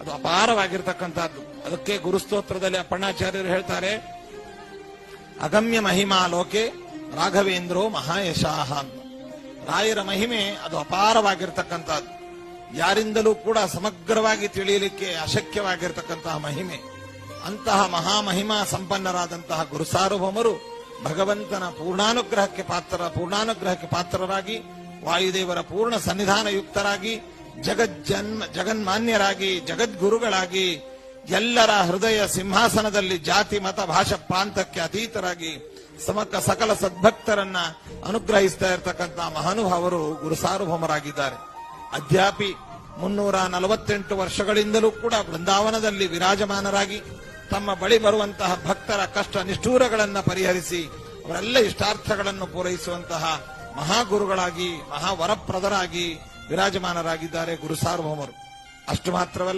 ಅದು ಅಪಾರವಾಗಿರ್ತಕ್ಕಂಥದ್ದು. ಅದಕ್ಕೆ ಗುರುಸ್ತೋತ್ರದಲ್ಲಿ ಅಪ್ಪಣ್ಣಾಚಾರ್ಯರು ಹೇಳ್ತಾರೆ, ಅಗಮ್ಯ ಮಹಿಮಾ ಲೋಕೆ ರಾಘವೇಂದ್ರೋ ಮಹಾಯಶಾಹ ರಾಯರ ಮಹಿಮೆ ಅದು ಅಪಾರವಾಗಿರ್ತಕ್ಕಂಥದ್ದು. ಯಾರಿಂದಲೂ ಕೂಡ ಸಮಗ್ರವಾಗಿ ತಿಳಿಯಲಿಕ್ಕೆ ಅಶಕ್ಯವಾಗಿರ್ತಕ್ಕಂತಹ ಮಹಿಮೆ. ಅಂತಹ ಮಹಾಮಹಿಮಾ ಸಂಪನ್ನರಾದಂತಹ ಗುರುಸಾರ್ವಭೌಮರು ಭಗವಂತನ ಪೂರ್ಣಾನುಗ್ರಹಕ್ಕೆ ಪಾತ್ರ, ಪೂರ್ಣಾನುಗ್ರಹಕ್ಕೆ ಪಾತ್ರರಾಗಿ, ವಾಯುದೇವರ ಪೂರ್ಣ ಸನ್ನಿಧಾನ ಯುಕ್ತರಾಗಿ ಜಗಜ್ಜನ್ಮ, ಜಗನ್ಮಾನ್ಯರಾಗಿ, ಜಗದ್ಗುರುಗಳಾಗಿ, ಎಲ್ಲರ ಹೃದಯ ಸಿಂಹಾಸನದಲ್ಲಿ ಜಾತಿ, ಮತ, ಭಾಷಾ ಪ್ರಾಂತಕ್ಕೆ ಅತೀತರಾಗಿ ಸಮಕ ಸಕಲ ಸದ್ಭಕ್ತರನ್ನ ಅನುಗ್ರಹಿಸ್ತಾ ಇರತಕ್ಕಂತ ಮಹಾನುಭಾವರು ಗುರುಸಾರ್ವಭೌಮರಾಗಿದ್ದಾರೆ ಅದ್ಯಾಪಿ ಮುನ್ನೂರ ನಲವತ್ತೆಂಟು ವರ್ಷಗಳಿಂದಲೂ ಕೂಡ ಬೃಂದಾವನದಲ್ಲಿ ವಿರಾಜಮಾನರಾಗಿ ತಮ್ಮ ಬಳಿ ಬರುವಂತಹ ಭಕ್ತರ ಕಷ್ಟ ನಿಷ್ಠೂರಗಳನ್ನು ಪರಿಹರಿಸಿ ಅವರೆಲ್ಲ ಇಷ್ಟಾರ್ಥಗಳನ್ನು ಪೂರೈಸುವಂತಹ ಮಹಾಗುರುಗಳಾಗಿ, ಮಹಾವರಪ್ರದರಾಗಿ ವಿರಾಜಮಾನರಾಗಿದ್ದಾರೆ ಗುರು ಸಾರ್ವಭೌಮರು. ಅಷ್ಟು ಮಾತ್ರವಲ್ಲ